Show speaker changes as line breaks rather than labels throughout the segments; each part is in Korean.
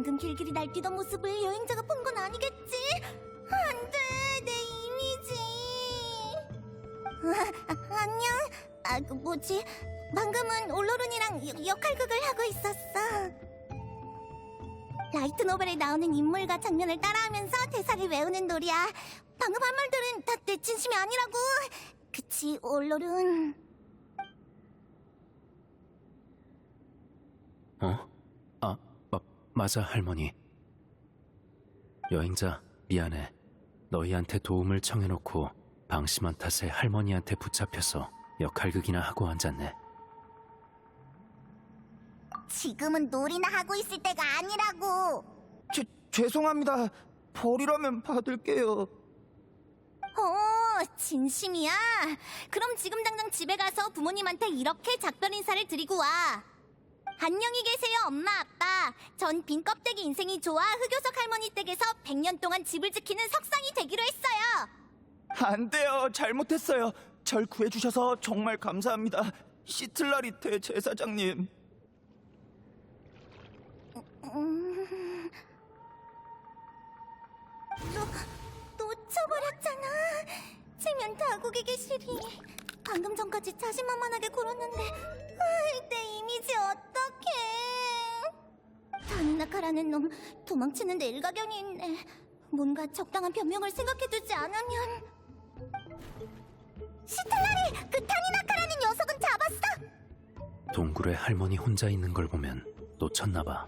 길길이 날뛰던 모습을 여행자가 본 건 아니겠지? 안 돼, 내 이미지. 아, 아, 안녕. 아, 그 뭐지? 방금은 올로룬이랑 여- 역할극을 하고 있었어. 라이트 노벨에 나오는 인물과 장면을 따라하면서 대사를 외우는 놀이야. 방금 한 말들은 다 내 진심이 아니라고. 그치, 올로룬.
어? 아, 마, 맞아, 할머니. 여행자, 미안해. 너희한테 도움을 청해놓고 방심한 탓에 할머니한테 붙잡혀서 역할극이나 하고 앉았네.
지금은 놀이나 하고 있을 때가 아니라고.
죄, 죄송합니다. 벌이라면 받을게요.
어, 진심이야? 그럼 지금 당장 집에 가서 부모님한테 이렇게 작별 인사를 드리고 와. 안녕히 계세요, 엄마, 아빠. 전 빈 껍데기 인생이 좋아 흑요석 할머니 댁에서 100년 동안 집을 지키는 석상이 되기로 했어요.
안 돼요. 잘못했어요. 절 구해주셔서 정말 감사합니다. 시틀라리테 제사장님.
음... 놓, 놓쳐버렸잖아. 체면 다국에게 시리. 방금 전까지 자신만만하게 굴었는데 다니나카라는 놈 도망치는데 일가견이 있네. 뭔가 적당한 변명을 생각해두지 않으면 시틀라리! 그 타니나카라는 녀석은 잡았어!
동굴에 할머니 혼자 있는 걸 보면 놓쳤나 봐.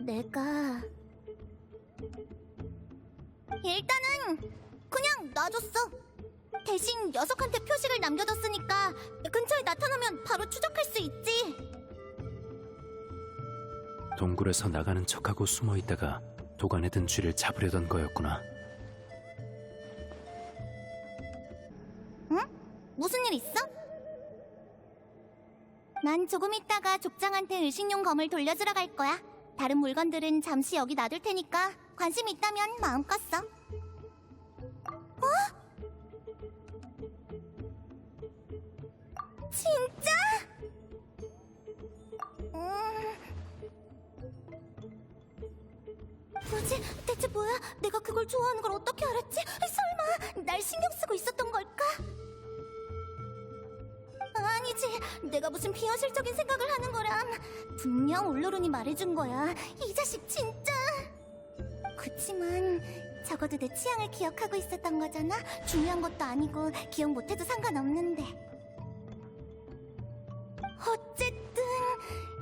내가 일단은 그냥 놔줬어. 대신 녀석한테 표식을 남겨뒀으니까 근처에 나타나면 바로 추적할 수 있지.
동굴에서 나가는 척하고 숨어 있다가 도관에 든 쥐를 잡으려던 거였구나.
무슨 일 있어? 난 조금 있다가 족장한테 의식용 검을 돌려주러 갈 거야. 다른 물건들은 잠시 여기 놔둘 테니까 관심 있다면 마음껏 써. 어? 진짜? 음... 대체 뭐야? 내가 그걸 좋아하는 걸 어떻게 알았지? 설마 날 신경 쓰고 있었던 걸까? 아니지. 내가 무슨 비현실적인 생각을 하는 거람. 분명 올로룬이 말해준 거야. 이 자식 진짜. 그치만 적어도 내 취향을 기억하고 있었던 거잖아. 중요한 것도 아니고 기억 못해도 상관없는데. 어쨌든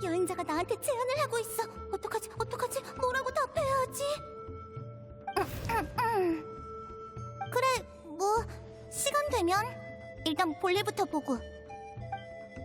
여행자가 나한테 제안을 하고 있어. 그래, 뭐 시간 되면 일단 볼일부터 보고.